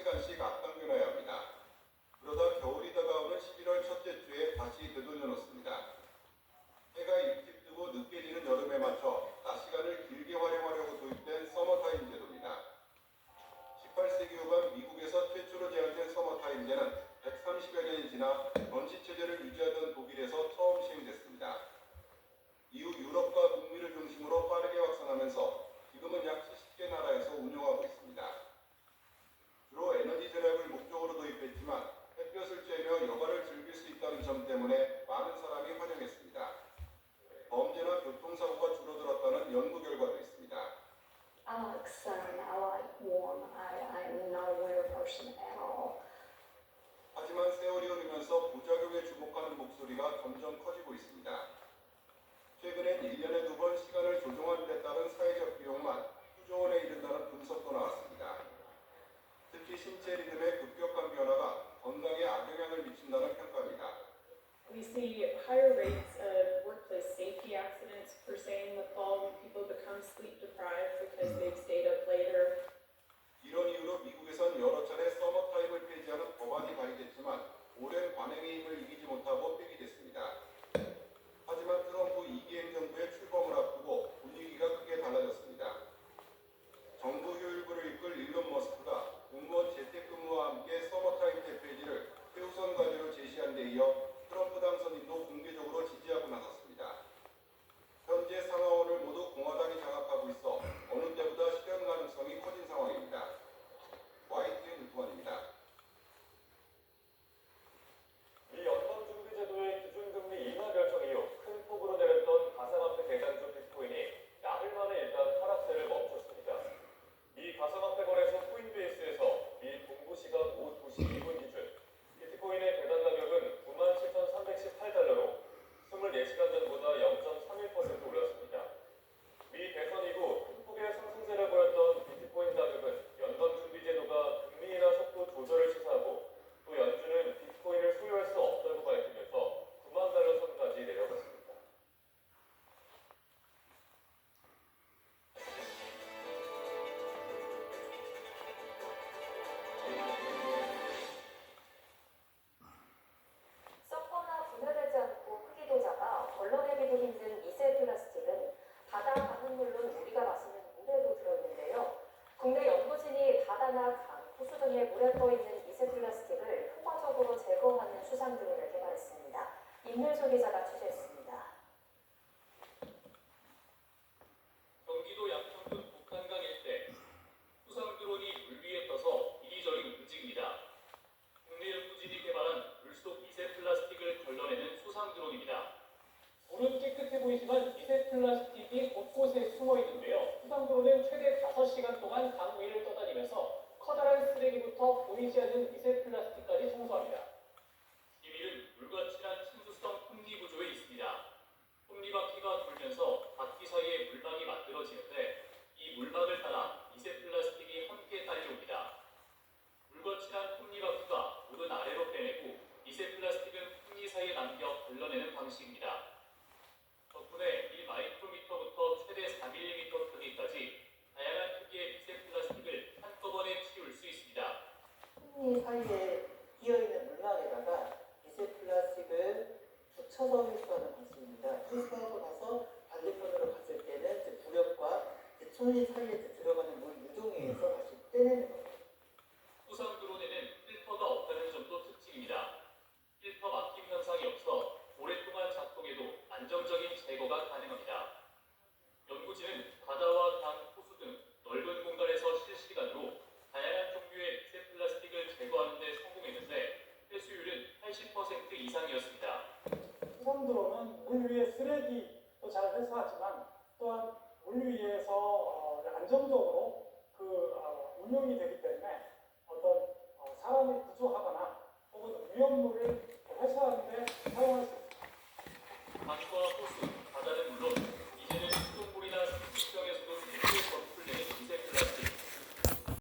시간씩 앞당겨놔야 합니다. 그러다 겨울이 다가오는 11월 첫째 주에 다시 되돌려 미국에서 최초로 제한된 서머타임제는 130여 년이 지나 번식체제를 유지하던 독일에서 처음 시행됐습니다. 이후 유럽과 그 1년에 두 번 시간을 조정하는 데 따른 사회적 비용만 수조 원에 이른다는 분석도 나왔습니다. 특히 신체 리듬의 급격한 변화가 건강에 악영향을 미친다는 평가입니다. We see higher rates 김현석 회사가 휘발유에 끼어있는 물망에다가 미세 플라스틱을 붙여서 회수하는 방식입니다. 회수하고 나서 반대편으로 갔을 때는 이제 부력과 이제 총리 사이에 들어가는 물 유동에 의해서 다시 떼내는 겁니다. 이상이었습니다. 후손들로는 물 위의 쓰레기도 잘 회수하지만 또한 물 위에서 어, 안정적으로 그 어, 운용이 되기